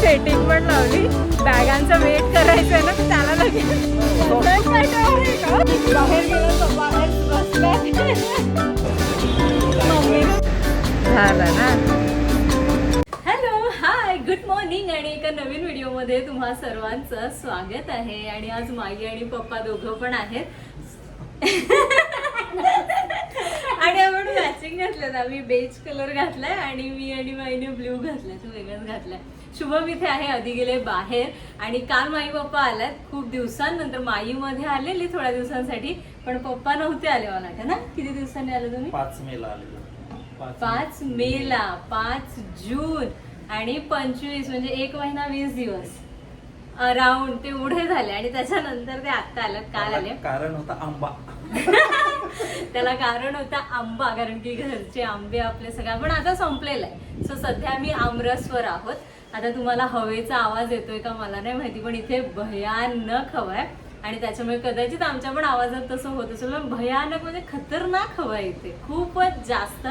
Setting पण लावली. बॅगांचा weight करायचं आहे ना त्याला लगेच. बाहेर गेलं बाहेर झालं ना? हॅलो हाय गुड मॉर्निंग आणि एका नवीन व्हिडिओमध्ये तुम्हा सर्वांचं स्वागत आहे. आणि आज माई आणि पप्पा दोघं पण आहेत. आणि आपण मॅचिंग घातलं आम्ही बेज कलर घातलाय आणि मी आणि माईने ब्ल्यू घातलाय तो वेगळंच घातलाय. शुभम इथे आहे आधी गेले बाहेर. आणि काल माई पप्पा आल्यात. खूप दिवसांनंतर माई मध्ये आलेली थोड्या दिवसांसाठी. पण पप्पा नव्हते आले मला वाटतं ना? किती दिवसांनी आले तुम्ही? पाच मेला आलेलो पाच मे. ला. पाच जून. आणि पंचवीस म्हणजे एक महिना वीस दिवस. अराउंड ते पुढे झाले. आणि त्याच्यानंतर ते आत्ता आल्यात काल आले. कारण होता आंबा. त्याला कारण होता आंबा. कारण की घरचे आंबे आपले सगळ्या पण आता संपलेलं आहे. सो सध्या आम्ही आमरसवर आहोत. आता तुम्हाला हवेचा आवाज येतोय का मला नाही माहिती पण इथे भयानक हवा आहे. आणि त्याच्यामुळे कदाचित आमच्या पण आवाजात तसं होत असेल पण भयानक म्हणजे खतरनाक हवा आहे इथे. खूपच जास्त.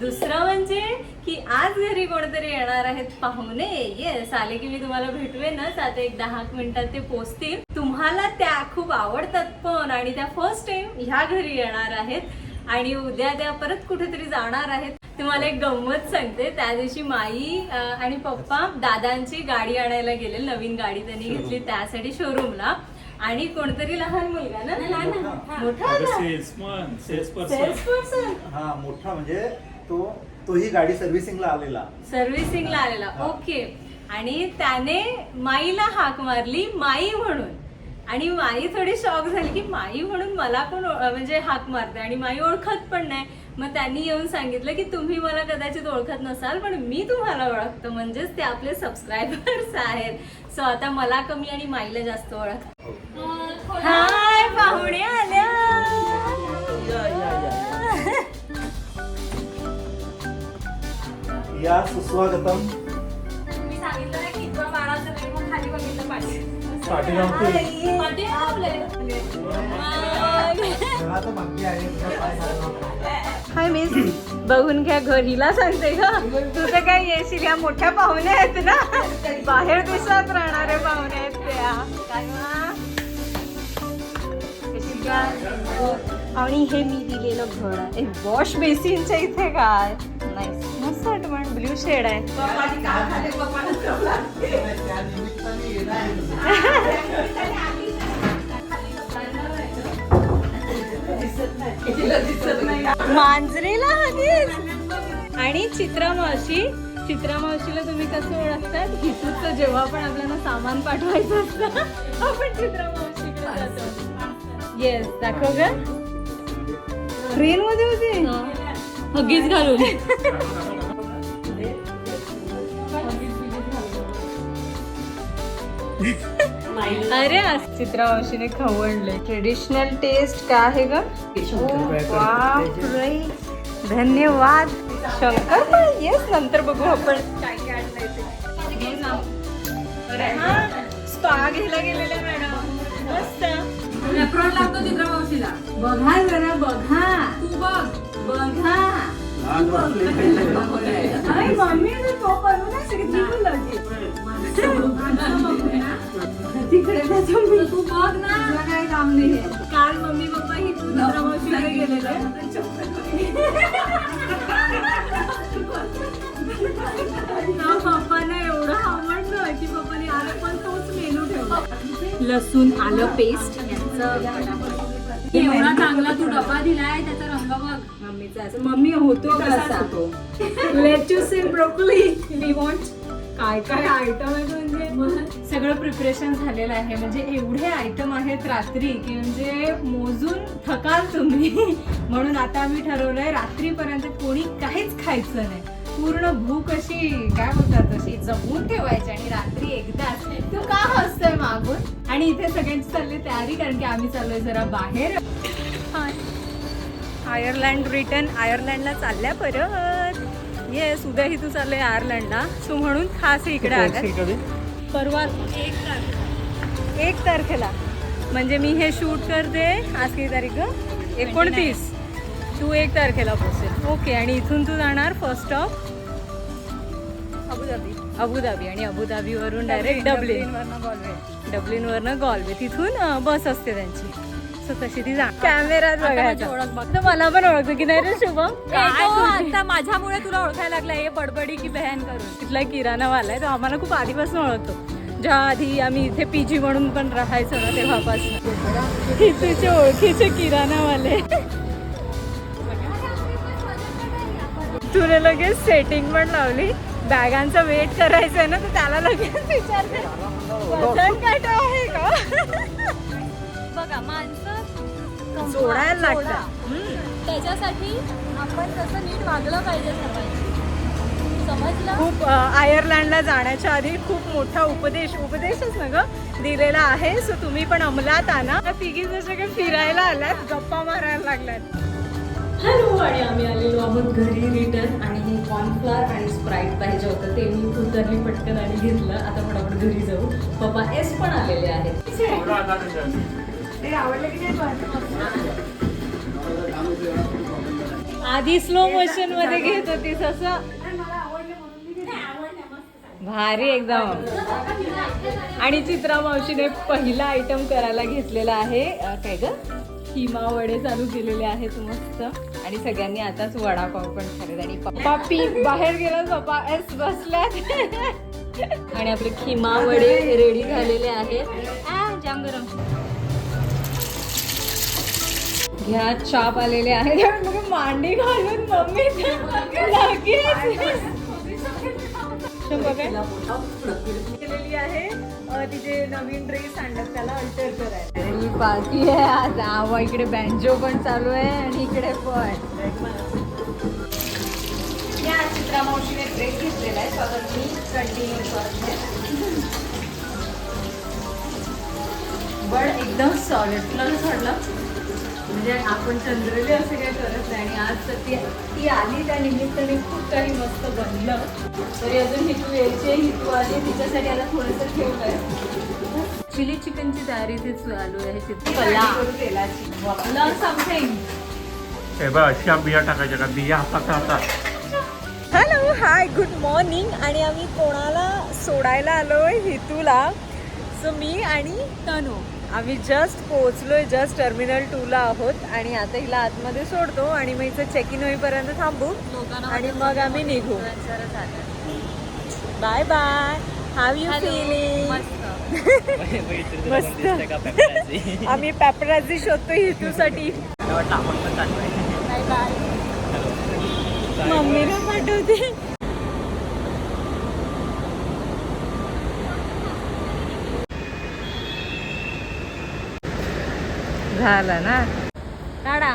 दुसरं म्हणजे की आज घरी कोणतरी येणार आहेत पाहुणे. येस आले की मी तुम्हाला भेटवेनच. आता एक दहा मिनिटात ते पोचतील. तुम्हाला त्या खूप आवडतात पण आणि त्या फर्स्ट टाइम ह्या घरी येणार आहेत. आणि उद्या त्या परत कुठेतरी जाणार आहेत. तुम्हाला एक गंमत सांगते. त्या दिवशी माई आणि पप्पा दादांची गाडी आणायला गेले नवीन गाडी त्यांनी घेतली त्यासाठी शोरूमला आणि कोणतरी लहान मुलगा ना? मोठा. सेल्समन सेल्स सेल्स पर्सन हा मोठा म्हणजे तो तोही गाडी सर्व्हिसिंगला आलेला. सर्व्हिसिंगला आलेला. ओके आणि त्याने माईला हाक मारली माई म्हणून. आणि माई थोडी शॉक झाली की माई म्हणून मला कोण ओळ- म्हणजे हाक मारते आणि माई ओळखत पण नाही. मग त्यांनी येऊन सांगितलं की तुम्ही मला कदाचित ओळखत नसाल पण मी तुम्हाला ओळखतो. म्हणजेच ते आपले सबस्क्रायबर्स आहेत. सो आता मला कमी आणि माईला जास्त ओळख हो. हाय पाहुणे आल्या. या, सुस्वागतम. मी सांगितलं ना की इथं बाळा खाली बघितलं पाठी पाठी हाय मिस. बघून घ्या घर हिला सांगते का तुझं काय येशील? या मोठ्या पाहुण्या आहेत ना. बाहेर दिसत राहणारे पाहुणे आहेत त्या. काय आणि हे मी दिलेलं घर आहे. वॉश बेसिनच्या इथे काय? नाही मस्त ब्ल्यू शेड आहे. मांजरीला हगीज. आणि चित्रा मावशी चित्रा मावशीला तुम्ही कसं ओळखतात? हिसूचं जेव्हा पण आपल्याला सामान पाठवायचं असतं आपण चित्रा मावशीकडे जातो. येस दाखव ग. ट्रेन मध्ये होती. हगीज घालून. अरे आज चित्रा मावशीने खवणले ट्रेडिशनल टेस्ट काय आहे ग. धन्यवाद. शंकर येस नंतर बघू आपण. काय काय आणलंय ते अरे हा. स्पा घ्यायला गेलेले मॅडम. मस्त. एप्रोन लागतो चित्रा मावशीला. बघा जरा बघा. तू बघ. बघा. मम्मी. तू बघ ना. काय काम नाही. काल मम्मी पप्पा ही गेलेले. ना पप्पांना एवढं आवडलं की पप्पाने आज पण तोच मेनू ठेवला. लसूण आलं पेस्ट यांचं एवढा चांगला तू डबा दिलाय त्याचा रंग बघ. मम्मीचा. असं मम्मी होतो कसा? Lettuce in broccoli we want काय काय आयटम आहे म्हणजे? सगळं प्रिपरेशन झालेलं आहे. म्हणजे एवढे आयटम आहेत रात्री की म्हणजे मोजून थकाल तुम्ही. म्हणून आता आम्ही ठरवलंय रात्रीपर्यंत कोणी काहीच खायचं नाही. पूर्ण भूक अशी काय बोलतात अशी जपून ठेवायची आणि रात्री एकदाच तू का हसतोय मागून? आणि इथे सगळ्यांची चालली तयारी कारण की आम्ही चाललोय जरा बाहेर. आयर्लंड ब्रिटन आयर्लंडला चालल्या परत. येस उद्याही तू चाललंय आयर्लंडला. सो म्हणून खास इकडे आल्या परवा एक तारखेला. एक तारखेला. म्हणजे मी हे शूट करते आज किती तारीख? ग? एकोणतीस. तू एक तारखेला पोहोचेल ओके आणि इथून तू जाणार फर्स्ट ऑफ अबुधाबी. अबुधाबी आणि अबुधाबीवरून डायरेक्ट डब्लिन. डब्लिनवरनं गॉल्वे तिथून बस असते त्यांची. सो तशी ती जा कॅमेरात माझी बघायचं. तर मला पण ओळखतो. की नाही रे शुभम? आता माझ्यामुळे तुला ओळखायला लागला. हे बडबडी की बहन करून. तिथला किराणावाला आहे तो आम्हाला खूप आधीपासून ओळखतो. जेव्हा आधी आम्ही इथे पी जी म्हणून पण राहायचो ना तेव्हापासून. हे तुझे ओळखीचे किराणावाले तुला लगेच सेटिंग पण लावली. बॅगांचा वेट करायचं आहे ना तर त्याला लगेच विचारते. वजन काटा आहे का? बघा माणसं सोडायला सोडा. लागतं हम्म. त्याच्यासाठी आपण तसं नीट वागलं पाहिजे समाज समजलं? खूप आयर्लंडला जाण्याच्या आधी खूप मोठा उपदेश उपदेशच ना ग? दिलेला आहे. सो तुम्ही पण अंमलात आणा. तिघी जसं काही फिरायला आल्यात गप्पा मारायला लागल्यात. हॅलो आणि आम्ही आलेलो आहोत घरी रिटर्न. आणि हे कॉर्नफ्लॉर आणि स्प्राईट पाहिजे होतं. ते मी उतरली पटकन आणि घेतलं. आता फटाफट घरी जाऊ. पप्पा एस पण आलेले आहेत. आधी स्लो मोशनमध्ये घेत होतीस असं? भारी एकदम. आणि चित्रा मावशीने पहिला आयटम करायला घेतलेला आहे काय ग? किमा वडे चालू केलेले आहेत मस्त. आणि सगळ्यांनी आताच वडापाव पण खाल्लेत आणि पप्पा पी बाहेर गेला पप्पा एस बसल्यात आणि आपले खिमा वडे रेडी झालेले आहेत. जाम गरम. घ्या चाप आलेले मग मांडी घालून मम्मी आहे. तिचे नवीन ड्रेस आणलं त्याला अल्टर करायला ही बाकी आहे आज आवा इकडे बँजो पण चालू आहे आणि इकडे पण. या चित्रा मावशीने ड्रेस घेतलेला आहे. मी कंटिन्यू करते. बट एकदम सॉलिड तुला वाटलं? म्हणजे आपण जनरली असं काही करत नाही. आणि आज तर ती ती आली त्या निमित्ताने खूप काही मस्त बनलं. तरी अजून हितू यायची आहे, हितू आली तिच्यासाठी आता थोडंसं ठेवलंय चिली चिकनची तयारी इथे चालू आहे. तेलाची समथिंग हे बघ अशा बिया टाकायच्या का? बिया हातात हातात हॅलो हाय गुड मॉर्निंग आणि आम्ही कोणाला सोडायला आलोय? हितूला. सो मी आणि तनू. आम्ही जस्ट पोहोचलोय जस्ट टर्मिनल टूला आहोत आणि आता हिला आतमध्ये सोडतो आणि मग हिचं चेक इन होईपर्यंत थांबू आणि मग आम्ही निघू. Bye bye how you feeling मस्त. आम्ही पॅपराझी शोधतो हितूसाठी. बाय बाय मम्मीला पाठवते. झालं ना. काढा.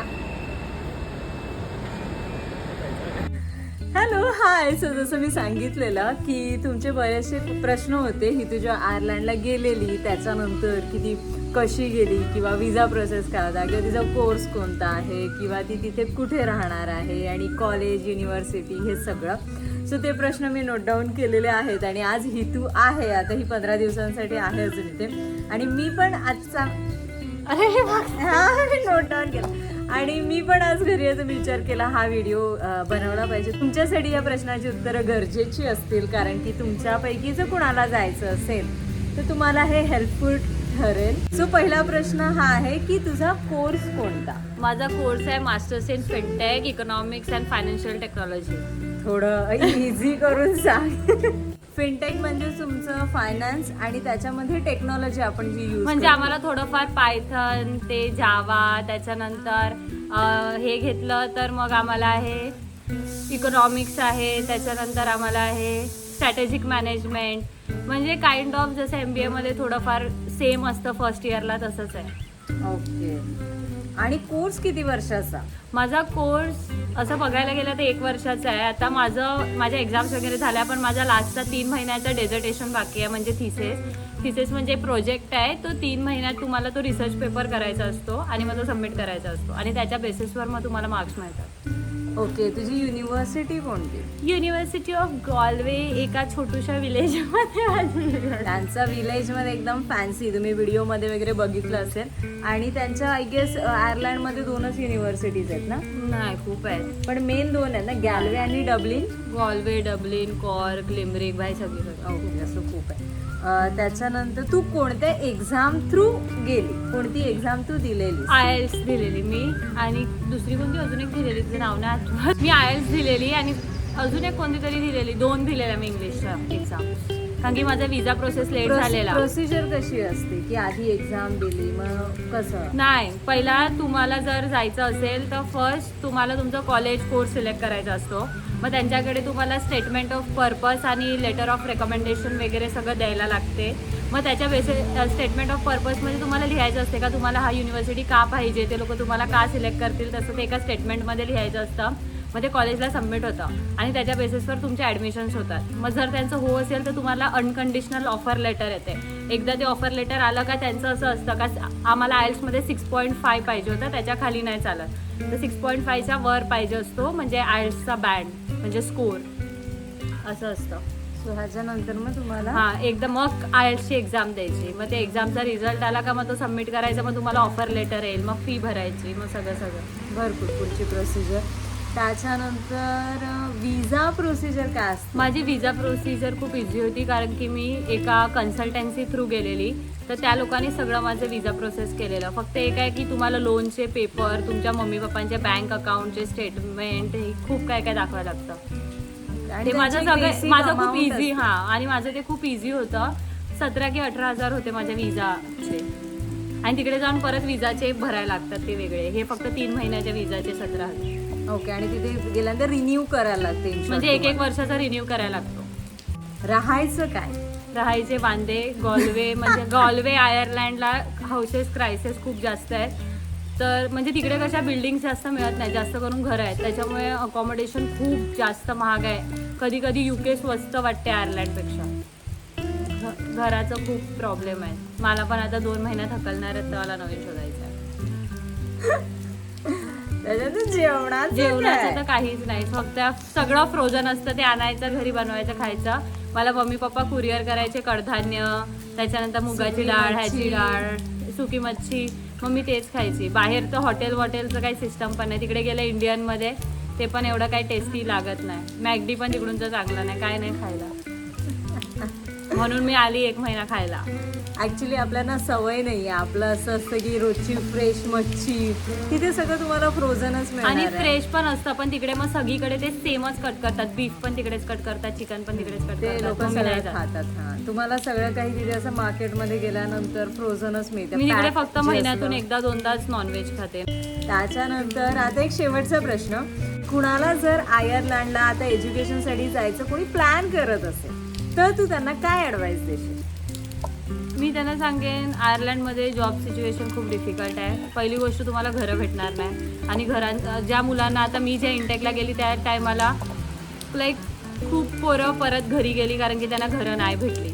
हॅलो हाय सर जसं मी सांगितलेलं की तुमचे बरेचसे प्रश्न होते. ही तुझ्या आयर्लंडला गेलेली त्याच्यानंतर की ती कशी गेली किंवा विजा प्रोसेस काय होता? किंवा तिचा कोर्स कोणता आहे? किंवा ती तिथे कुठे राहणार आहे? आणि कॉलेज युनिव्हर्सिटी हे सगळं. सो ते प्रश्न मी नोट डाऊन केलेले आहेत आणि आज हितू आहे. आता ही पंधरा दिवसांसाठी आहे अजून इथे. आणि मी पण आजचा अरे हा नोट डाऊन केला आणि मी पण आज घरी याचा विचार केला हा व्हिडिओ बनवला पाहिजे. तुमच्यासाठी या प्रश्नाची उत्तरं गरजेची असतील कारण की तुमच्यापैकी जर कुणाला जायचं असेल तर तुम्हाला हे हेल्पफुल ठरेल. सो पहिला प्रश्न हा आहे की तुझा कोर्स कोणता? माझा कोर्स आहे masters in fintech economics and financial technology थोडं इझी करून सांग. फिनटेक म्हणजे तुमचं फायनान्स आणि त्याच्यामध्ये टेक्नॉलॉजी आपण जी यूज म्हणजे आम्हाला थोडंफार पायथन ते जावा त्याच्यानंतर अं, हे घेतलं तर मग आम्हाला आहे इकॉनॉमिक्स आहे त्याच्यानंतर आम्हाला आहे स्ट्रॅटेजिक मॅनेजमेंट म्हणजे काइंड ऑफ जसं एम बी एमध्ये थोडंफार सेम असतं फर्स्ट इयरला तसंच आहे. ओके आणि कोर्स किती वर्षाचा? माझा कोर्स असं बघायला गेलं तर एक वर्षाचा आहे. आता माझं माझ्या एक्झाम्स वगैरे झाल्या पण माझा लास्टचा तीन महिन्याचा डेझर्टेशन बाकी आहे म्हणजे थिसेस थिसेस म्हणजे प्रोजेक्ट आहे तो तीन महिन्यात तुम्हाला तो रिसर्च पेपर करायचा असतो आणि मग तो सबमिट करायचा असतो. आणि त्याच्या बेसिसवर मग तुम्हाला मार्क्स मिळतात. ओके तुझी युनिव्हर्सिटी कोणती? युनिव्हर्सिटी ऑफ गॉल्वे एका छोट्याशा विलेजमध्ये आहे. त्यांचा विलेजमध्ये एकदम फॅन्सी तुम्ही व्हिडिओमध्ये वगैरे बघितलं असेल. आणि त्यांच्या आय गेस आयर्लंडमध्ये दोनच युनिव्हर्सिटीज आहेत ना? नाही खूप आहेत. पण मेन दोन आहेत ना गॅलवे आणि Dublin Galway Dublin Cork Limerick भाई सगळी सगळी. ओके असं खूप आहे. त्याच्यानंतर तू कोणत्या एक्झाम थ्रू गेली? कोणती एक्झाम तू दिलेली आय एल्स दिलेली मी. आणि दुसरी कोणती? अजून एक दिलेली. तिचं नाव नाही आठवत मी आय दिलेली आणि अजून एक कोणती तरी दिलेली दोन दिलेल्या मी इंग्लिशच्या एक्झाम कारण की माझा विजा प्रोसेस लेट झालेला. प्रोसिजर कशी असते? की आधी एक्झाम दिली मग कसं? नाही पहिला तुम्हाला जर जायचं असेल तर फर्स्ट तुम्हाला तुमचं कॉलेज कोर्स सिलेक्ट करायचा असतो. मग त्यांच्याकडे तुम्हाला स्टेटमेंट ऑफ पर्पज आणि लेटर ऑफ रेकमेंडेशन वगैरे सगळं द्यायला लागते. मग त्याच्या बेसिस स्टेटमेंट ऑफ पर्पजमध्ये तुम्हाला लिहायचं असते का तुम्हाला हा युनिव्हर्सिटी का पाहिजे ते लोक तुम्हाला का सिलेक्ट करतील तसं ते एका स्टेटमेंटमध्ये लिहायचं असतं. मग ते कॉलेजला सबमिट होतं. आणि त्याच्या बेसिसवर तुमचे ॲडमिशन्स होतात. मग जर त्यांचं हो असेल तर तुम्हाला अनकंडिशनल ऑफर लेटर येते. एकदा ते ऑफर लेटर आलं का त्यांचं असं असतं का आम्हाला आयल्समध्ये सिक्स पॉईंट फाय पाहिजे होतं त्याच्याखाली नाही चालत. तर सिक्स पॉईंट फायच्या वर पाहिजे असतो म्हणजे आयल्सचा बँड म्हणजे स्कोर असं असतं. सो ह्याच्यानंतर मग तुम्हाला हा एकदा मग आयल्सची एक्झाम द्यायची. मग ते एक्झामचा रिझल्ट आला का मग तो सबमिट करायचा मग तुम्हाला ऑफर लेटर येईल मग फी भरायची मग सगळं सगळं. भरपूर पुढची प्रोसिजर त्याच्यानंतर विजा प्रोसिजर काय असते? माझी विजा प्रोसिजर खूप इझी होती कारण की मी एका कन्सल्टन्सी थ्रू गेलेली. तर त्या लोकांनी सगळं माझं विजा प्रोसेस केलेलं. फक्त एक आहे की तुम्हाला लोनचे पेपर तुमच्या मम्मी पप्पांचे बँक अकाउंटचे स्टेटमेंट हे खूप काय काय दाखवावं लागतं. ते माझं सगळं माझं खूप इझी. हा. आणि माझं ते खूप इझी होतं. सतरा की अठरा हजार होते माझ्या विजाचे आणि तिकडे जाऊन परत विजाचे भरायला लागतात ते वेगळे. हे फक्त तीन महिन्याच्या विजाचे सतरा हजार. ओके आणि तिथे गेल्यानंतर रिन्यू करायला लागते म्हणजे एक एक. वर्षाचा रिन्यू करायला लागतो. राहायचं काय? राहायचे बांधे गॉल्वे म्हणजे गॉल्वे आयर्लंडला हाऊसेस क्रायसिस खूप जास्त आहेत. तर म्हणजे तिकडे कशा बिल्डिंग जास्त मिळत नाही जास्त करून घरं आहेत. त्याच्यामुळे अकॉमोडेशन खूप जास्त महाग आहे. कधी कधी युके स्वस्त वाटते आयर्लंडपेक्षा घराचं खूप प्रॉब्लेम आहे. मला पण आता दोन महिन्यात हकलणार आहेत तर मला नवीन शोधायचं त्याच्यात जेवणाचं? तर काहीच नाही. फक्त सगळं फ्रोझन असतं ते आणायचं घरी बनवायचं खायचं. मला मम्मी पप्पा कुरिअर करायचे कडधान्य त्याच्यानंतर मुगाची डाळ. ह्याची डाळ सुकी मच्छी. मग मी तेच खायची. बाहेर तर हॉटेल वॉटेलचं काही सिस्टम पण नाही. तिकडे गेलं इंडियनमध्ये ते पण एवढं काही टेस्टी लागत नाही. मॅगडी पण तिकडूनचं चांगलं नाही. काय नाही खायला. म्हणून मी आली एक महिना खायला. ऍक्च्युली आपल्याला सवय नाही आपलं असं असतं की रोजची फ्रेश मच्छी. तिथे सगळं तुम्हाला फ्रोझनच आणि मिळणार आहे. फ्रेश पण असतं पण तिकडे मग सगळीकडे ते सेमच कट करतात. बीफ पण तिकडेच कट करतात चिकन पण तिकडेच कट ते लोक करतात मग मी नाही सगळं जात. खातात हा. तुम्हाला सगळं काही तिथे असं मार्केटमध्ये गेल्यानंतर फ्रोझनच मिळतं. मी तिकडे फक्त जे महिन्यातून. एकदा दोनदाच नॉनव्हेज खाते. त्याच्यानंतर आता एक शेवटचा प्रश्न. कुणाला जर आयर्लंडला आता एज्युकेशनसाठी जायचं कोणी प्लॅन करत असेल तर तू त्यांना काय ऍडवाइस देशील? मी त्यांना सांगेन आयर्लंडमध्ये जॉब सिच्युएशन खूप डिफिकल्ट आहे. पहिली गोष्ट तुम्हाला घरं भेटणार नाही. आणि घरां ज्या मुलांना आता मी ज्या इंटेकला गेली त्या टायमाला लाईक खूप पोरं परत घरी गेली कारण की त्यांना घरं नाही भेटली.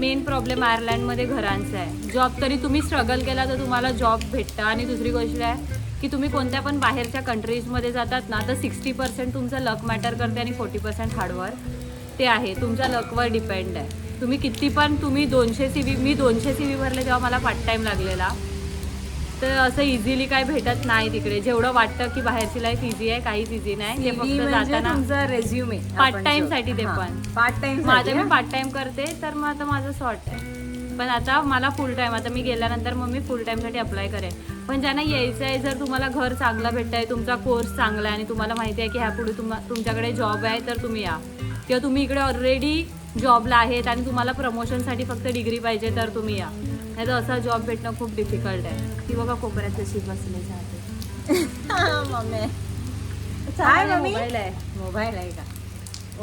मेन प्रॉब्लेम आयर्लंडमध्ये घरांचा आहे. जॉब तरी तुम्ही स्ट्रगल केला तर तुम्हाला जॉब भेटतं. आणि दुसरी गोष्ट आहे की तुम्ही कोणत्या पण बाहेरच्या कंट्रीजमध्ये जातात ना तर सिक्स्टी पर्सेंट तुमचं लक मॅटर करते आणि फोर्टी पर्सेंट हार्डवर्क ते आहे. तुमच्या लकवर डिपेंड आहे. तुम्ही किती पण तुम्ही दोनशे सी व्ही मी दोनशे सी व्ही भरले तेव्हा मला पार्ट टाईम लागलेला. तर असं इझिली काय भेटत नाही तिकडे. जेवढं वाटतं की बाहेरची लाईफ इझी आहे काहीच इझी नाही. ते फक्त म्हणजे जाताना तुमचा रेझ्युमे Part time साठी ते पण. पार्ट टाइम माझं मी पार्ट टाइम करते तर मग आता माझं शॉर्ट आहे. पण आता मला फुल टाइम आता मी गेल्यानंतर मग मी फुल टाईमसाठी अप्लाय करेन. पण ज्यांना यायचं आहे जर तुम्हाला घर चांगलं भेटत आहे तुमचा कोर्स चांगला आहे आणि तुम्हाला माहिती आहे की ह्या पुढे तुम्हा तुमच्याकडे जॉब आहे तर तुम्ही या. किंवा तुम्ही इकडे ऑलरेडी जॉबला आहेत आणि तुम्हाला प्रमोशनसाठी फक्त डिग्री पाहिजे तर तुम्ही या. नाही तर असा जॉब भेटणं खूप डिफिकल्ट आहे. ती बघा कोपऱ्यात कशी बसले जाते. काय मोबाईल आहे मोबाईल आहे. का?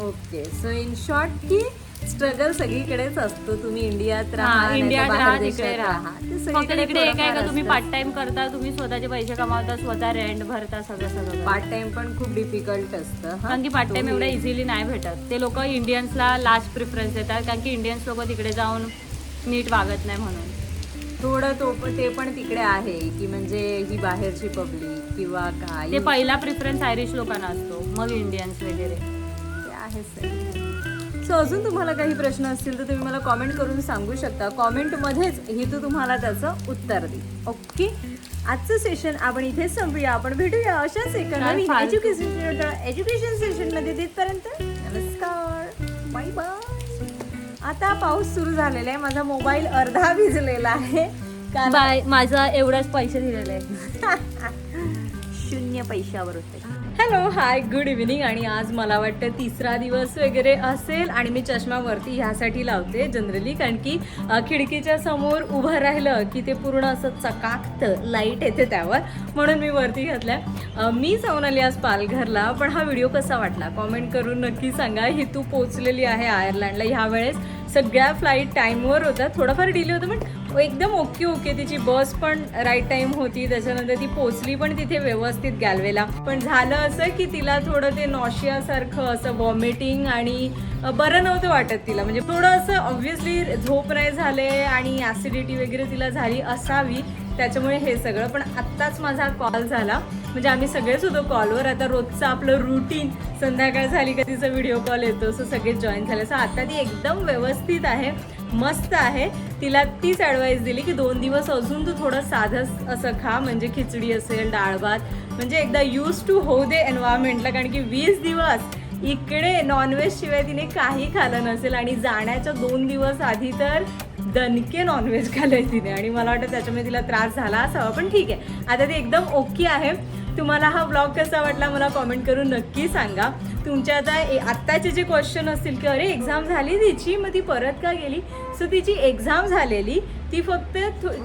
ओके सो इन शॉर्ट की स्ट्रगल सगळीकडेच असतो. तुम्ही इंडियात हा राहा इंडियात राहा तिकडे राहा. फक्त तिकडे एक आहे का तुम्ही. पार्ट टाइम करता तुम्ही स्वतःचे पैसे कमावता स्वतः रेंट भरता सगळं सगळं पार्ट टाइम पण खूप डिफिकल्ट असतं हा. कारण की पार्ट टाइम एवढं इझिली नाही भेटत. ते लोक इंडियन्सला लास्ट प्रिफरन्स देतात कारण की इंडियन्स लोक तिकडे जाऊन नीट वागत नाही म्हणून. थोडं तो पण ते पण तिकडे आहे की म्हणजे ही बाहेरची पब्लिक किंवा काय ते पहिला प्रिफरन्स आयरिश लोकांना असतो मग इंडियन्स वगैरे. ते आहे सो अजून तुम्हाला काही प्रश्न असतील तर तुम्ही मला कॉमेंट करून सांगू शकता. कॉमेंटमध्येच हितू तुम्हाला त्याचं उत्तर दे ओके आजचं सेशन आपण इथेच संपूया. आपण भेटूया अशाच एका नवीन. एज्युकेशन एज्युकेशन सेशनमध्ये तिथपर्यंत. नमस्कार. बाय बाय आता पाऊस सुरू झालेला आहे. माझा मोबाईल अर्धा भिजलेला आहे. कारण बाय माझा एवढाच पैसे दिलेले आहे शून्य पैशावर होते. हॅलो हाय गुड इव्हिनिंग आणि आज मला वाटतं तिसरा दिवस वगैरे असेल आणि मी चष्मा वरती ह्यासाठी लावते जनरली कारण की खिडकीच्या समोर उभं राहिलं की ते पूर्ण असं चकाकतं लाइट येते त्यावर म्हणून मी वरती घातल्या. मी जाऊन आली आज पालघरला पण हा व्हिडिओ कसा वाटला? कॉमेंट करून नक्की सांगा. ही तू पोचलेली आहे आयर्लंडला ह्या वेळेस सगळ्या फ्लाईट टाईमवर होत्या. थोडंफार डिले होतं पण एकदम ओके ओके तिची बस पण राईट टाइम होती त्याच्यानंतर ती पोचली पण तिथे व्यवस्थित गॅलवेला. पण झालं असं की तिला थोडं ते नॉशियासारखं असं वॉमिटिंग आणि बरं नव्हतं वाटत तिला. म्हणजे थोडं असं ऑब्व्हियसली झोप नाही झाले आणि ॲसिडिटी वगैरे तिला झाली असावी. त्याच्यामुळे हे सगळं. पण आत्ताच माझा कॉल झाला. म्हणजे आम्ही सगळेच होतो कॉलवर आता रोजचं आपलं रुटीन संध्याकाळ झाली का तिचा व्हिडिओ कॉल येतो. सो सगळे जॉईन झाले. सो आता ती एकदम व्यवस्थित आहे. मस्त आहे. तिला तीच ॲडवाईस दिली की दोन दिवस अजून तू थोडं साधं असं खा. म्हणजे खिचडी असेल डाळ भात. म्हणजे एकदा यूज टू होऊ दे एन्व्हायरमेंटला कारण की वीस दिवस इकडे नॉनव्हेज शिवाय तिने काही खाल्लं नसेल. आणि जाण्याच्या दोन दिवस आधी तर दणके नॉनव्हेज खाल्लंय तिने. आणि मला वाटतं त्याच्यामुळे तिला त्रास झाला असावा. पण ठीक आहे. आता ती एकदम ओके आहे. तुम्हाला हा ब्लॉग कसा वाटला मला कॉमेंट करून नक्की सांगा. तुमच्या आता ए- आत्ताचे जे क्वेश्चन असतील की अरे एक्झाम झाली तिची मग ती परत का गेली? सो तिची एक्झाम झालेली. ती फक्त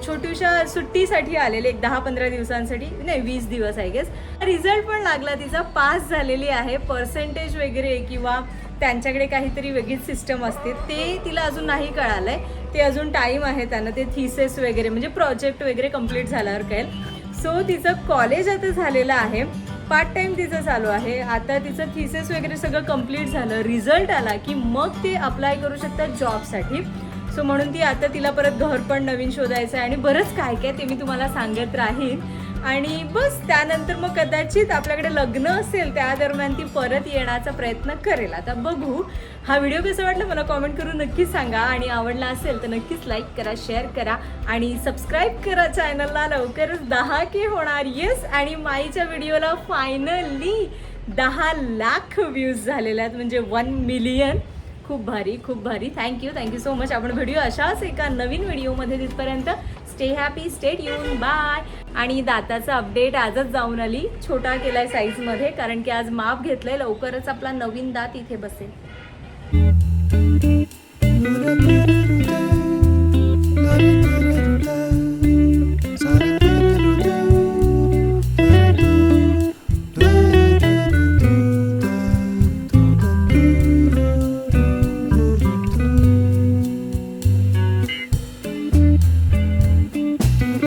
छोट्याशा सुट्टीसाठी आलेली. एक दहा पंधरा दिवसांसाठी. नाही वीस दिवस आय गेस रिझल्ट पण लागला तिचा. पास झालेली आहे. पर्सेंटेज वगैरे किंवा त्यांच्याकडे काहीतरी वेगळीच सिस्टम असते. ते तिला अजून नाही कळालंय. ते अजून टाईम आहे त्यांना ते थिसेस वगैरे म्हणजे प्रोजेक्ट वगैरे कंप्लीट झाल्यावर कळेल. सो तिचं कॉलेज आता झालेलं आहे. पार्ट टाइम तिचं चालू आहे. आता तिचं थिसेस वगैरे सगळं कंप्लीट झालं. रिझल्ट आला की मग ते अप्लाय करू शकतात जॉबसाठी सो म्हणून ती आता तिला परत घर पण नवीन शोधायचं आहे आणि बरंच काय काय ते मी तुम्हाला सांगत राहीन. आणि बस त्यानंतर मग कदाचित आपल्याकडे लग्न असेल त्या दरम्यान ती परत येण्याचा प्रयत्न करेल. आता बघू. हा व्हिडिओ कसा वाटला मला कॉमेंट करून नक्कीच सांगा. आणि आवडला असेल तर नक्कीच लाईक करा शेअर करा. आणि सबस्क्राईब करा चॅनलला लवकरच दहा के होणार. येस आणि माईच्या व्हिडिओला फायनली दहा लाख व्ह्यूज झालेले आहेत. म्हणजे वन मिलियन खूप भारी खूप भारी. Thank you thank you so much आपण व्हिडिओ अशाच एका नवीन व्हिडिओमध्ये तिथपर्यंत. स्टे हॅपी स्टेट येऊन बाय आणि दाताचा अपडेट आजच जाऊन आली. छोटा केलाय साईजमध्ये कारण की आज माप घेतलंय लवकरच आपला नवीन दात इथे बसेल.